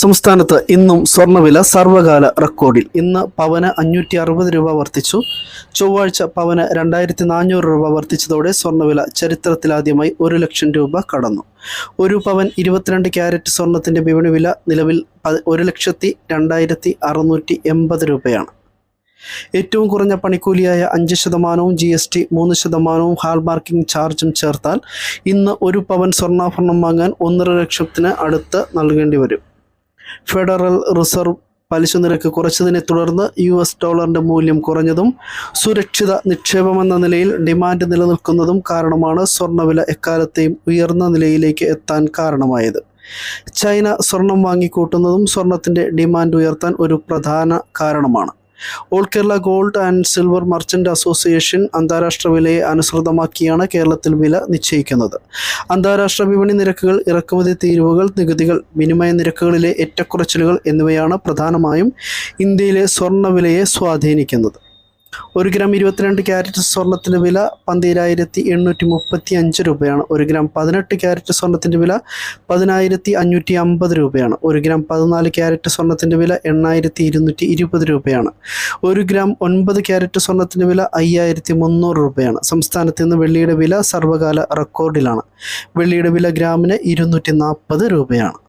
സംസ്ഥാനത്ത് ഇന്നും സ്വർണവില സർവകാല റെക്കോർഡിൽ. ഇന്ന് പവന് അഞ്ഞൂറ്റി അറുപത് രൂപ വർദ്ധിച്ചു. ചൊവ്വാഴ്ച പവന് രണ്ടായിരത്തി നാനൂറ് രൂപ വർദ്ധിച്ചതോടെ സ്വർണവില ചരിത്രത്തിലാദ്യമായി ഒരു ലക്ഷം രൂപ കടന്നു. ഒരു പവൻ ഇരുപത്തിരണ്ട് ക്യാരറ്റ് സ്വർണത്തിന്റെ വിപണി വില നിലവിൽ ഒരു ലക്ഷത്തി രണ്ടായിരത്തി അറുന്നൂറ്റി എൺപത് രൂപയാണ്. ഏറ്റവും കുറഞ്ഞ പണിക്കൂലിയായ അഞ്ച് ശതമാനവും ജി എസ് ടി മൂന്ന് ശതമാനവും ഹാൾമാർക്കിംഗ് ചാർജും ചേർത്താൽ ഇന്ന് ഒരു പവൻ സ്വർണാഭരണം വാങ്ങാൻ ഒന്നര ലക്ഷത്തിന് അടുത്ത് നൽകേണ്ടി വരും. ഫെഡറൽ റിസർവ് പലിശ നിരക്ക് കുറച്ചതിനെ തുടർന്ന് യു എസ് ഡോളറിന്റെ മൂല്യം കുറഞ്ഞതും സുരക്ഷിത നിക്ഷേപമെന്ന നിലയിൽ ഡിമാൻഡ് നിലനിൽക്കുന്നതും കാരണമാണ് സ്വർണവില എക്കാലത്തെയും ഉയർന്ന നിലയിലേക്ക് എത്താൻ കാരണമായത്. ചൈന സ്വർണം വാങ്ങിക്കൂട്ടുന്നതും സ്വർണത്തിന്റെ ഡിമാൻഡ് ഉയർത്താൻ ഒരു പ്രധാന കാരണമാണ്. All Kerala gold and silver merchant association അന്താരാഷ്ട്ര വിലയെ അനുസൃതമാക്കിയാണ് കേരളത്തിൽ വില നിശ്ചയിക്കുന്നത്. അന്താരാഷ്ട്ര വിപണി നിരക്കുകൾ ഇറക്കുമതി തീരുവകൾ നികുതികൾ വിനിമയ നിരക്കുകളിലെ ഏറ്റക്കുറച്ചിലുകൾ എന്നിവയാണ് പ്രധാനമായും ഇന്ത്യയിലെ സ്വർണ വിലയെ സ്വാധീനിക്കുന്നത്. ഒരു ഗ്രാം ഇരുപത്തിരണ്ട് ക്യാരറ്റ് സ്വർണത്തിന്റെ വില പന്തിരായിരത്തി എണ്ണൂറ്റി മുപ്പത്തി അഞ്ച് രൂപയാണ്. ഒരു ഗ്രാം പതിനെട്ട് ക്യാരറ്റ് സ്വർണത്തിന്റെ വില പതിനായിരത്തി അഞ്ഞൂറ്റി അമ്പത് രൂപയാണ്. ഒരു ഗ്രാം പതിനാല് ക്യാരറ്റ് സ്വർണത്തിന്റെ വില എണ്ണായിരത്തി ഇരുന്നൂറ്റി ഇരുപത് രൂപയാണ്. ഒരു ഗ്രാം ഒൻപത് ക്യാരറ്റ് സ്വർണത്തിന്റെ വില അയ്യായിരത്തി മുന്നൂറ് രൂപയാണ്. സംസ്ഥാനത്ത് ഇന്ന് വെള്ളിയുടെ വില സർവകാല റെക്കോർഡിലാണ് വെള്ളിയുടെ വില ഗ്രാമിന് ഇരുന്നൂറ്റി നാൽപ്പത് രൂപയാണ്.